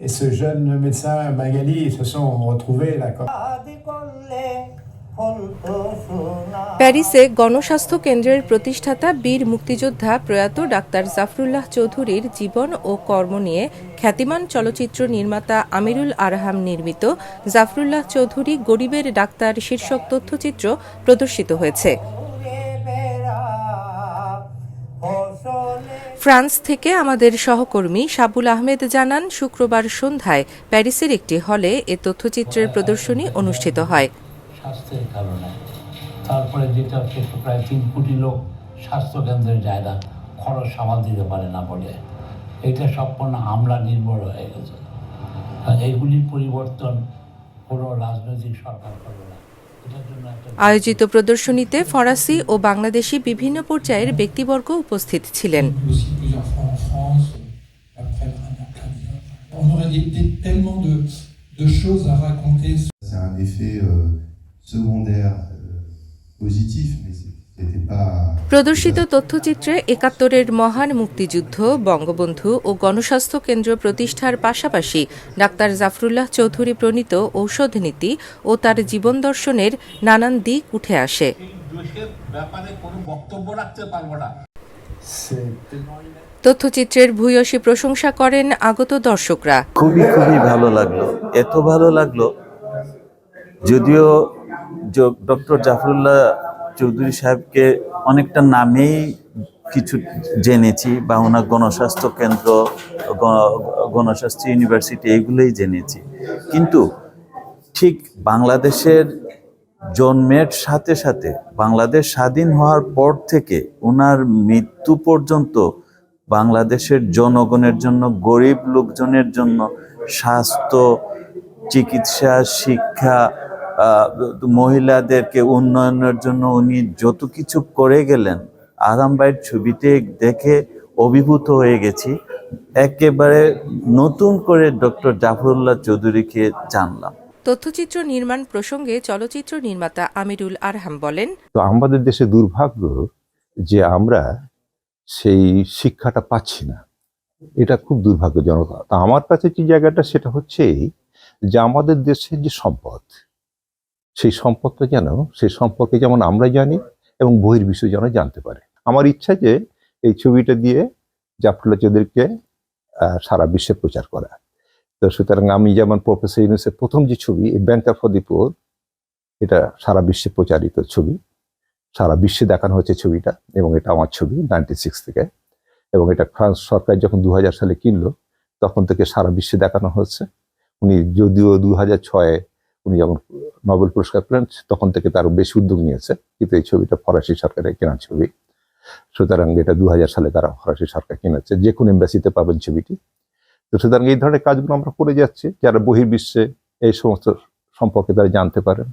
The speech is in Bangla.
et ce jeune médecin Magali se sont retrouvés là. প্যারিসে গণস্বাস্থ্য কেন্দ্রের প্রতিষ্ঠাতা বীর মুক্তিযোদ্ধা প্রয়াত ডাক্তার জাফরুল্লাহ চৌধুরীর জীবন ও কর্ম নিয়ে খ্যাতিমান চলচ্চিত্র নির্মাতা আমিরুল আরহাম নির্মিত জাফরুল্লাহ চৌধুরী গরিবের ডাক্তার শীর্ষক তথ্যচিত্র প্রদর্শিত হয়েছে ফ্রান্স থেকে আমাদের সহকর্মী সাবুল আহমেদ জানান, শুক্রবার সন্ধ্যায় প্যারিসের একটি হলে এ তথ্যচিত্রের প্রদর্শনী অনুষ্ঠিত হয়। স্বাস্থ্যের কারণে। তারপরে যেটা প্রায় তিন কোটি লোক স্বাস্থ্য কেন্দ্রে যায় না খরচ সামাল দিতে পারে না বলে। এটা সম্পূর্ণ আমলা নির্ভর হয়ে গেছে। এগুলির পরিবর্তন কোনো রাজনৈতিক সরকার করবে না। আয়োজিত প্রদর্শনীতে ফরাসি ও বাংলাদেশি বিভিন্ন পর্যায়ের ব্যক্তিবর্গ উপস্থিত ছিলেন। প্রদর্শিত তথ্যচিত্রে একাত্তরের মহান মুক্তিযুদ্ধ, বঙ্গবন্ধু ও গণস্বাস্থ্য কেন্দ্র প্রতিষ্ঠার পাশাপাশি ডাক্তার জাফরুল্লাহ চৌধুরী প্রণীত ঔষধ নীতি ও তার জীবন দর্শনের নানান দিক উঠে আসে। তথ্যচিত্রের ভূয়সী প্রশংসা করেন আগত দর্শকরা। খুবই খুবই ভালো লাগল। এত ভালো লাগল, যদিও ডক্টর জাফরুল্লাহ চৌধুরী সাহেবকে অনেকটা নামেই কিছু জেনেছি বা ওনার গণস্বাস্থ্য কেন্দ্র গণস্বাস্থ্য ইউনিভার্সিটি, এগুলোই জেনেছি। কিন্তু ঠিক বাংলাদেশের জন্মের সাথে সাথে, বাংলাদেশ স্বাধীন হওয়ার পর থেকে ওনার মৃত্যু পর্যন্ত বাংলাদেশের জনগণের জন্য, গরিব লোকজনের জন্য স্বাস্থ্য, চিকিৎসা, শিক্ষা মহিলাদেরকে উন্নয়নের জন্য উনি যত কিছু করে গেলেন আরামবাইয়ের ছবিতে দেখে অভিভূত হয়ে গেছি। একেবারে নতুন করে ডক্টর জাফরুল্লাহ চৌধুরীকে জানলাম। তথ্যচিত্র নির্মাণ প্রসঙ্গে চলচ্চিত্র নির্মাতা আমিরুল আরহাম বলেন তো আমাদের দেশে দুর্ভাগ্য যে আমরা সেই শিক্ষাটা পাচ্ছি না। এটা খুব দুর্ভাগ্যজনক। তা আমার কাছে যে জায়গাটা সেটা হচ্ছে যে আমাদের দেশের যে সম্পদ সেই সম্পদটা যেন, সেই সম্পর্কে যেমন আমরা জানি এবং বহির্বিশ্ব যেন জানতে পারে। আমার ইচ্ছা যে এই ছবিটা দিয়ে জাফরুল্লাহ চৌধুরীকে সারা বিশ্বে প্রচার করা। তো সুতরাং আমি যেমন প্রফেসর ইউনুসের প্রথম যে ছবি, এই ব্যাংকার ফর দি পোর এটা সারা বিশ্বে প্রচারিত ছবি। সারা বিশ্বে দেখানো হয়েছে ছবিটা এবং এটা আমার ছবি নাইনটি সিক্স থেকে। এবং এটা ফ্রান্স সরকার যখন দু হাজার সালে কিনলো, তখন থেকে সারা বিশ্বে দেখানো হচ্ছে। উনি যদিও দু হাজার ছয়ে উনি যখন নোবেল পুরস্কার পেলেন, তখন থেকে তারও বেশি উদ্যোগ নিয়েছে। কিন্তু এই ছবিটা ফরাসি সরকারের কেনা ছবি। সুতরাং এটা দু হাজার সালে তারা ফরাসি সরকার কিনেছে। যে কোনো এম্বাসিতে পাবেন ছবিটি। তো সুতরাং এই ধরনের কাজগুলো আমরা করে যাচ্ছি। যারা বহির্বিশ্বে এই সমস্ত সম্পর্কে তারা জানতে পারেন।